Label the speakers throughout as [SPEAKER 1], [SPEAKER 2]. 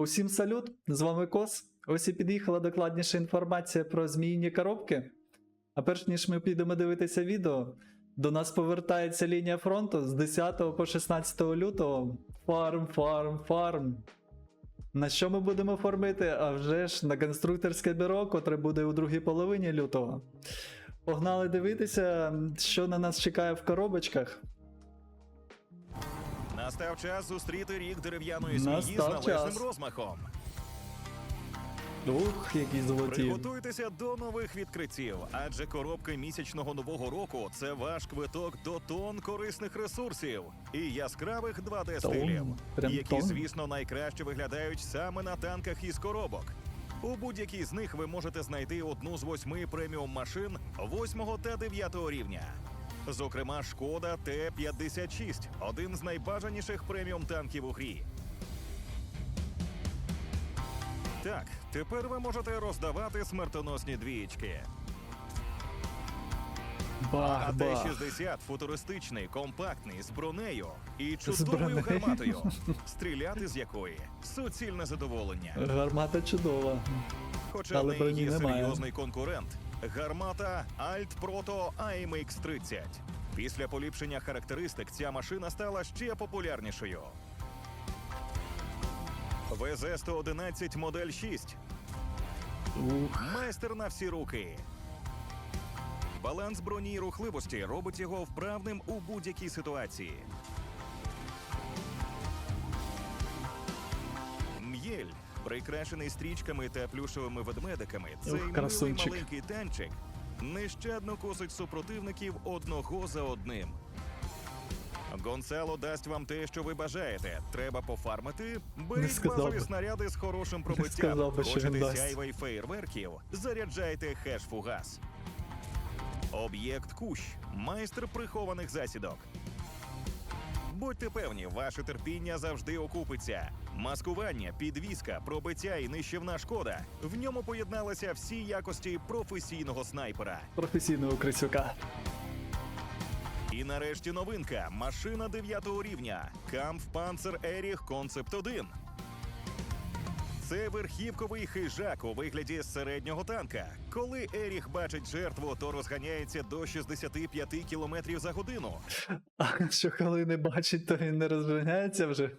[SPEAKER 1] Усім салют! З вами Кос. Ось і під'їхала докладніша інформація про зміїні коробки. А перш ніж ми підемо дивитися відео, до нас повертається лінія фронту з 10 по 16 лютого. Фарм, фарм, фарм. На що ми будемо фармити? А вже ж на конструкторське бюро, котре буде у другій половині лютого. Погнали дивитися, що на нас чекає в коробочках.
[SPEAKER 2] Настав час зустріти рік дерев'яної змії з
[SPEAKER 1] Настав
[SPEAKER 2] належним
[SPEAKER 1] час.
[SPEAKER 2] розмахом.
[SPEAKER 1] Ух, які золоті.
[SPEAKER 2] Приготуйтеся до нових відкриттів, адже коробки місячного нового року це ваш квиток до тонн корисних ресурсів і яскравих 2D стилів,
[SPEAKER 1] Прям
[SPEAKER 2] які,
[SPEAKER 1] тонн?
[SPEAKER 2] звісно, найкраще виглядають саме на танках із коробок. У будь-якій з них ви можете знайти одну з восьми преміум машин 8 та 9 рівня. Зокрема, шкода Т-56 один з найбажаніших преміум танків у грі. Так, тепер ви можете роздавати смертоносні двієчки. А
[SPEAKER 1] Бах, бах.
[SPEAKER 2] Т-60 футуристичний, компактний, з бронею і чудовою гарматою, стріляти з якої суцільне задоволення.
[SPEAKER 1] Гармата чудова.
[SPEAKER 2] Хоча
[SPEAKER 1] Але
[SPEAKER 2] в неї є
[SPEAKER 1] немає.
[SPEAKER 2] серйозний конкурент гармата Alt Proto AMX 30. Після поліпшення характеристик ця машина стала ще популярнішою. ВЗ-111 модель 6 Майстер на всі руки. Баланс броні і рухливості робить його вправним у будь-якій ситуації. Прикрашений стрічками та плюшовими ведмедиками, цей милий
[SPEAKER 1] красунчик.
[SPEAKER 2] маленький танчик нещадно косить супротивників одного за одним. Гонсало дасть вам те, що ви бажаєте. Треба пофармити. Беріть
[SPEAKER 1] сказав
[SPEAKER 2] базові
[SPEAKER 1] би.
[SPEAKER 2] снаряди з хорошим пробиттям.
[SPEAKER 1] сказав би, що він
[SPEAKER 2] Хочете
[SPEAKER 1] дасть.
[SPEAKER 2] сяйва й фейерверків? Заряджайте хеш-фугас. Об'єкт Кущ майстер прихованих засідок. Будьте певні, ваше терпіння завжди окупиться. Маскування, підвіска, пробиття і нищівна шкода. В ньому поєдналися всі якості професійного снайпера.
[SPEAKER 1] професійного крисюка.
[SPEAKER 2] І нарешті новинка машина 9 рівня Kampfpanzer Erich Concept 1. Це верхівковий хижак у вигляді середнього танка. Коли Еріх бачить жертву, то розганяється до 65 км за годину.
[SPEAKER 1] А що коли не бачить, то він не розганяється вже.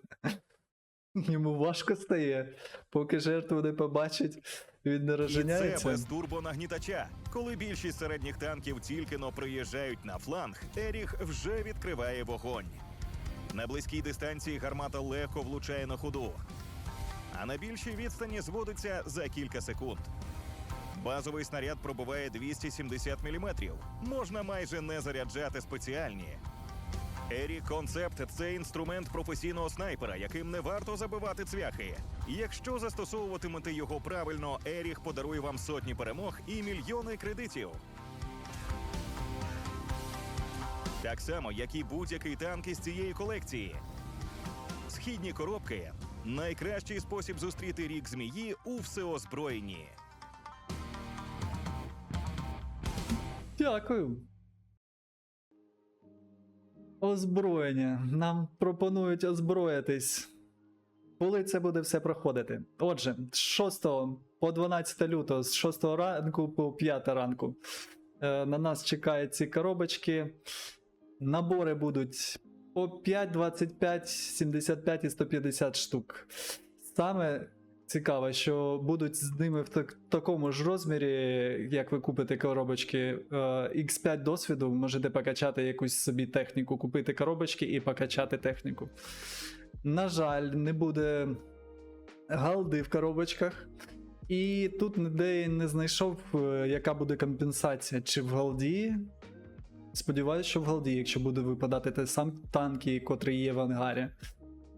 [SPEAKER 1] Йому важко стає. Поки жертву не побачить, він не
[SPEAKER 2] І це без турбонагнітача. Коли більшість середніх танків тільки но приїжджають на фланг, Еріх вже відкриває вогонь. На близькій дистанції гармата легко влучає на ходу, а на більшій відстані зводиться за кілька секунд. Базовий снаряд пробиває 270 мм. Можна майже не заряджати спеціальні. Ері Концепт це інструмент професійного снайпера, яким не варто забивати цвяхи. Якщо застосовуватимете його правильно, Еріх подарує вам сотні перемог і мільйони кредитів. Так само, як і будь-який танк із цієї колекції. Східні коробки найкращий спосіб зустріти рік змії у всеозброєнні.
[SPEAKER 1] Дякую. Озброєння. Нам пропонують озброїтись. Коли це буде все проходити? Отже, з 6 по 12 лютого, з 6 ранку по 5 ранку. е, На нас чекають ці коробочки. Набори будуть по 5, 25, 75 і 150 штук. Саме цікаво, що будуть з ними в так- такому ж розмірі, як ви купите коробочки е, X5 досвіду, можете покачати якусь собі техніку, купити коробочки і покачати техніку. На жаль, не буде галди в коробочках. І тут ніде не знайшов, е, яка буде компенсація, чи в галді. Сподіваюсь, що в галді, якщо буде випадати те сам танки, котрі є в ангарі.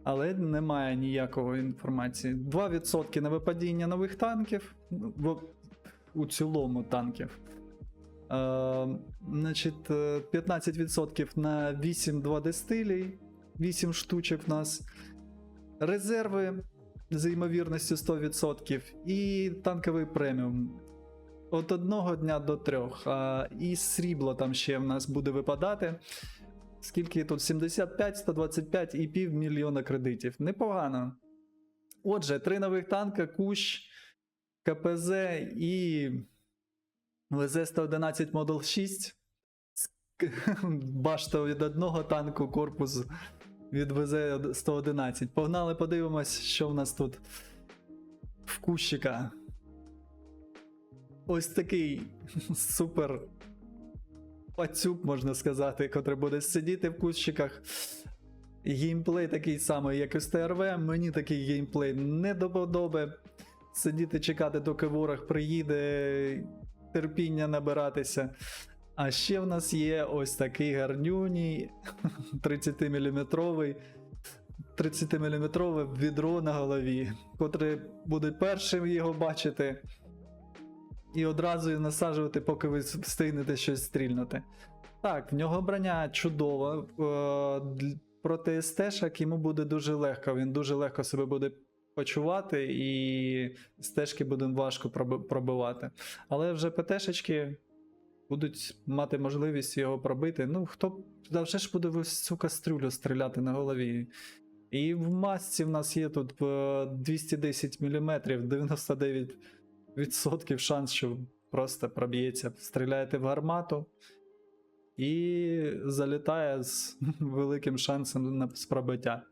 [SPEAKER 1] Але немає ніякої інформації. 2% на випадіння нових танків. В, у цілому танків. Е, значить, е, 15% на 8 2D стилей. 8 штучок в нас. Резерви з ймовірністю 100%. І танковий преміум. От одного дня до трьох. А, і срібло там ще в нас буде випадати. Скільки тут? 75, 125 і півмільйона кредитів. Непогано. Отже, три нових танка, Кущ, КПЗ і ВЗ-111 Model 6. Башта від одного танку, корпус від ВЗ-111. Погнали, подивимось, що в нас тут в кущика. Ось такий супер пацюк, можна сказати, котрий буде сидіти в кущиках. Геймплей такий самий, як і з. Мені такий геймплей не до подоби. Сидіти, чекати, доки ворог приїде, терпіння набиратися. А ще в нас є ось такий гарнюній 30-мм 30-мм відро на голові, котре буде першим його бачити. І одразу її насаджувати, поки ви встигнете щось стрільнути. Так, в нього броня чудова. е, Проти стежок йому буде дуже легко. Він дуже легко себе буде почувати, і стежки буде важко пробивати. Але вже ПТшечки будуть мати можливість його пробити. Ну, хто завжди ж буде в цю кастрюлю стріляти на голові. І в масці в нас є тут е, 210 мм, 99% шанс, що просто проб'ється. Стріляєте в гармату і залітає з великим шансом на пробиття.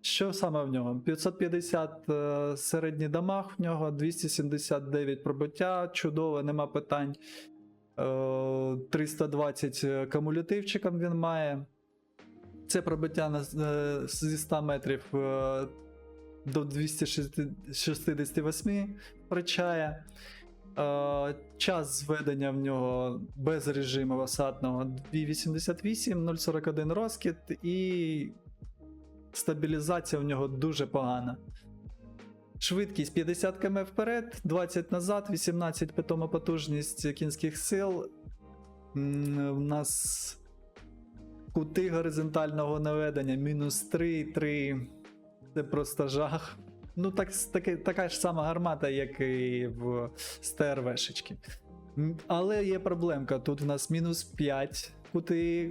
[SPEAKER 1] Що саме в нього? 550 е, середній дамаг в нього, 279 пробиття, чудово, нема питань. Е, 320 кумулятивчиком він має. Це пробиття е, зі 100 метрів е, до 268 причає. Е, час зведення в нього без режиму осадного 288, 0,41 розкид і стабілізація в нього дуже погана. Швидкість 50 км вперед, 20 назад, 18 питома потужність кінських сил. У нас кути горизонтального наведення мінус 3, 3. Це просто жах. Ну, так, таки, така ж сама гармата, як і в СТРВшечки. Але є проблемка. Тут в нас мінус 5 кути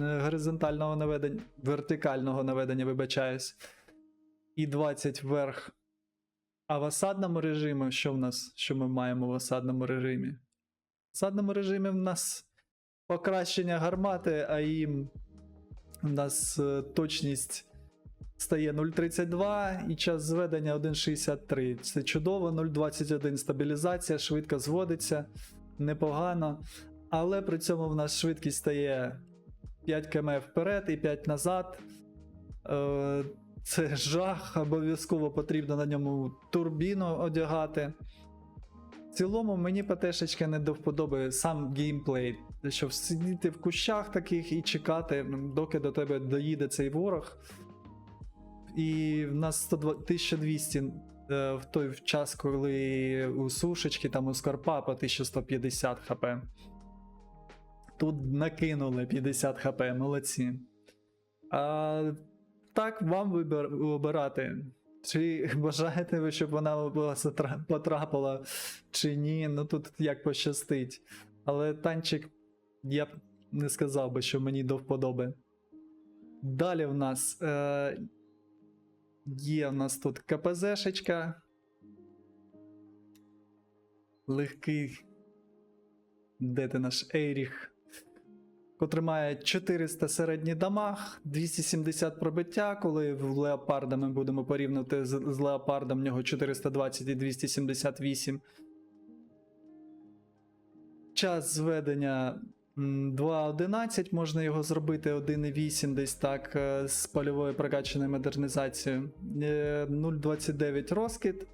[SPEAKER 1] горизонтального наведення, вертикального наведення, вибачаюсь. І 20 вверх. А в осадному режимі, що в нас? Що ми маємо в осадному режимі? В осадному режимі в нас покращення гармати, а їм у нас е, точність стає 0,32 і час зведення 1,63. Це чудово, 0,21 стабілізація, швидко зводиться, непогано. Але при цьому в нас швидкість стає 5 км вперед і 5 назад. Е, Це жах, обов'язково потрібно на ньому турбіну одягати. В цілому мені ПТшечка не до вподоби сам геймплей. Щоб сидіти в кущах таких і чекати, доки до тебе доїде цей ворог. І в нас 1200 е, в той час, коли у сушечки, там у Скорпа по 1150 хп. Тут накинули 50 хп, молодці. А, так, вам вибир, обирати. Чи бажаєте ви, щоб вона потрапила, чи ні. Ну тут як пощастить. Але танчик, я б не сказав би, що мені до вподоби. Далі в нас е, є в нас тут КПЗшечка. Легкий. Де ти наш Ейріх? Котрий має 400 середній дамаг, 270 пробиття. Коли в Леопарда ми будемо порівнювати з, з Леопардом, в нього 420 і 278. Час зведення 2.11, можна його зробити 1.8 десь так е, з польовою прокачаною модернізацією. Е, 0.29 розкид.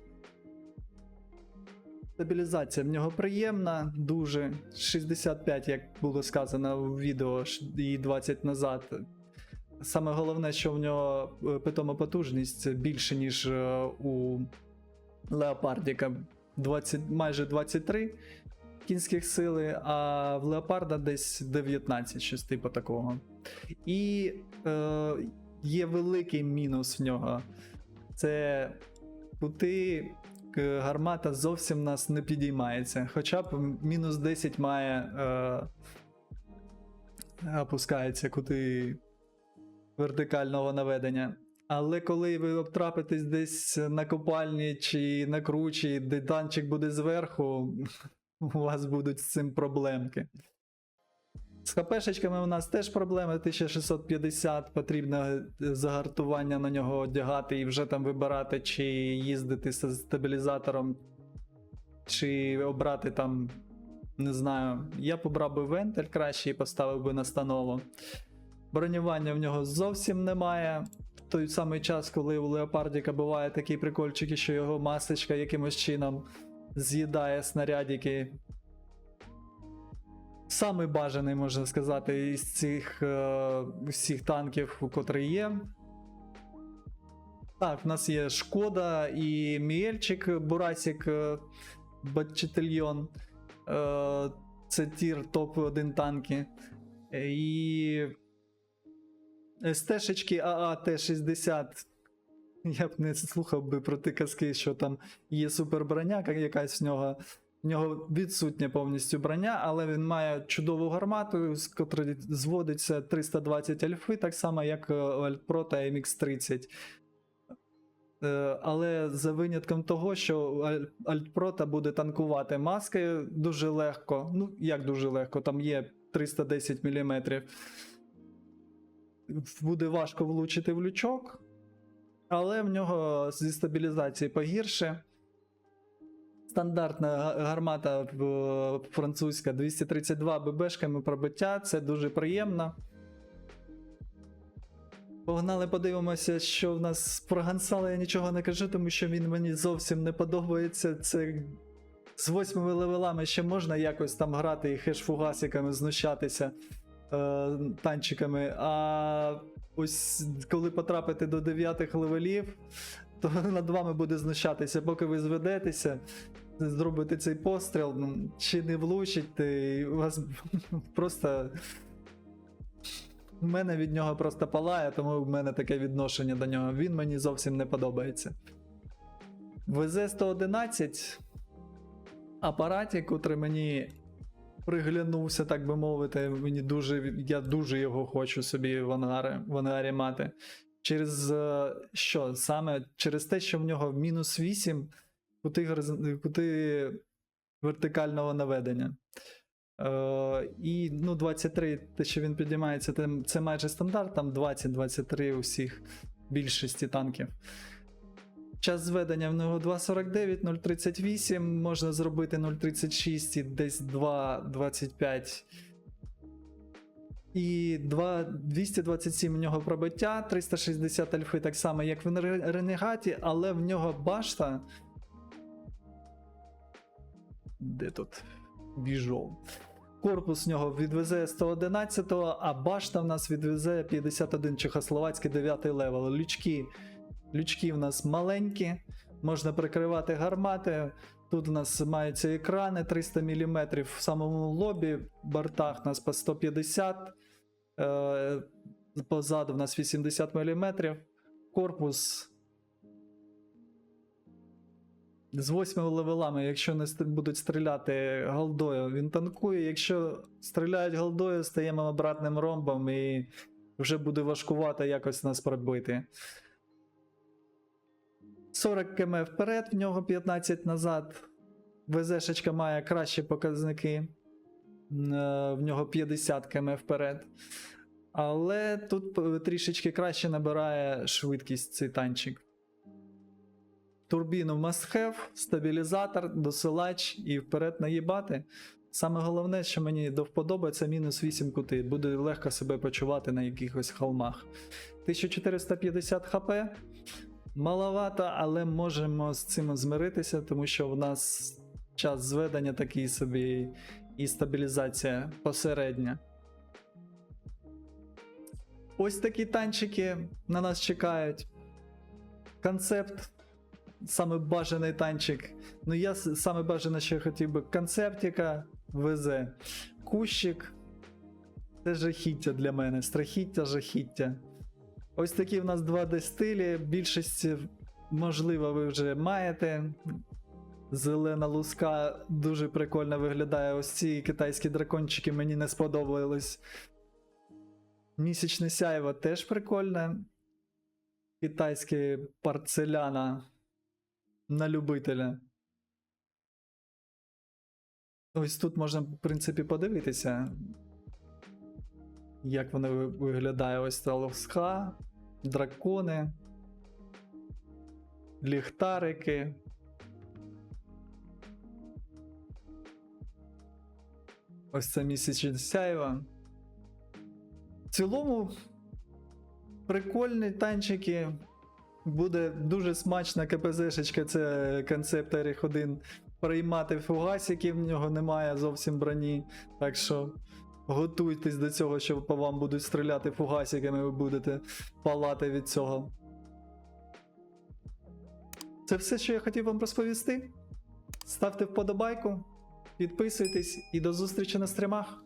[SPEAKER 1] Стабілізація в нього приємна, дуже 65, як було сказано в відео, і 20 назад. Саме головне, що в нього е, питома потужність більше, ніж е, у Леопардіка 20, майже 23 кінських сили, а в Леопарда десь 19, щось типу такого. І е, є великий мінус в нього. Це кути е, гармата зовсім нас не підіймається. Хоча б мінус 10 має. Е, опускається кути вертикального наведення. Але коли ви обтрапитесь десь на копальні чи на кручі, де танчик буде зверху, у вас будуть з цим проблемки. З ХПшечками у нас теж проблеми 1650, потрібно е, загартування на нього одягати і вже там вибирати, чи їздити з стабілізатором, чи обрати там, не знаю, я б обрав би вентиль краще і поставив би настанову. Бронювання в нього зовсім немає. В той самий час, коли у Леопардіка буває такі прикольчики, що його масочка якимось чином з'їдає снарядики. Самий бажаний, можна сказати, із цих е, всіх танків, котрі є. Так, в нас є Шкода і Міельчик Бурасік е, Батчетельйон. Е, це тір топ-1 танки. І СТ-шечки АА Т-60. Я б не слухав би про ті казки, що там є суперброня, якась в нього. В нього відсутня повністю броня, але він має чудову гармату, з котрої зводиться 320 альфи, так само, як е, Альтпро та MX30. Е, Але за винятком того, що Аль- Альтпрота буде танкувати маскою дуже легко. Ну, як дуже легко, там є 310 мм. Буде важко влучити в лючок, але в нього зі стабілізації погірше. Стандартна гармата французька 232 ББшками пробиття, це дуже приємно. Погнали, подивимося, що в нас про Гансала я нічого не кажу, тому що він мені зовсім не подобається. Це з восьмими левелами ще можна якось там грати і хеш-фугасиками знущатися танчиками. А ось коли потрапити до 9 левелів, то над вами буде знущатися, поки ви зведетеся. Зробити цей постріл, ну, чи не влучить, ти у вас просто. У мене від нього просто палає, тому в мене таке відношення до нього. Він мені зовсім не подобається. ВЗ-111 апаратик, котрий мені приглянувся, так би мовити. Мені дуже, я дуже його хочу собі в ангарі, в ангарі мати. Через е, що? Саме через те, що в нього мінус 8 кути, кути вертикального наведення. Е, і ну, 23, те, що він підіймається, це, це майже стандарт, там 20-23 у всіх більшості танків. Час зведення в нього 2.49, 0.38, можна зробити 0.36 і десь 2.25. І 2, 227 в нього пробиття, 360 альфи, так само, як в Ренегаті, але в нього башта. Де тут? Віжов. Корпус в нього відвезе 111, а башта в нас відвезе 51 чехословацький 9 левел. Лючки. Лючки в нас маленькі, можна прикривати гармати. Тут у нас маються екрани 300 мм в самому лобі, бортах у нас по 150, е, позаду в нас 80 мм. Корпус з 8 левелами, якщо не будуть стріляти голдою, він танкує. Якщо стріляють голдою, стаємо обратним ромбом і вже буде важкувато якось нас пробити. 40 км вперед, в нього 15 назад. ВЗшечка має кращі показники. Е, В нього 50 км вперед. Але тут трішечки краще набирає швидкість цей танчик. Турбіну must have, стабілізатор, досилач і вперед наїбати. Саме головне, що мені до вподоби, це мінус 8 кути. Буде легко себе почувати на якихось холмах. 1450 хп. Маловато, але можемо з цим змиритися, тому що в нас час зведення такий собі і стабілізація посередня. Ось такі танчики на нас чекають. Концепт. Саме бажаний танчик. Ну, я саме бажане, що хотів би концептика ВЗ. Кущик. Це жахіття для мене. Страхіття, жахіття. Ось такі в нас 2D стилі. Більшість, можливо, ви вже маєте. Зелена луска дуже прикольно виглядає. Ось ці китайські дракончики мені не сподобались. Місячне сяйво теж прикольне. китайське порцеляна на любителя. Ось тут можна, в принципі, подивитися, як воно виглядає. Ось та лоска, дракони, ліхтарики. Ось це місячне сяйво. В цілому, прикольні танчики. Буде дуже смачна КПЗшечка, це концепт Еріх 1 приймати фугасики, в нього немає зовсім броні. Так що готуйтесь до цього, що по вам будуть стріляти фугасиками, ви будете палати від цього. Це все, що я хотів вам розповісти. Ставте вподобайку, підписуйтесь і до зустрічі на стримах.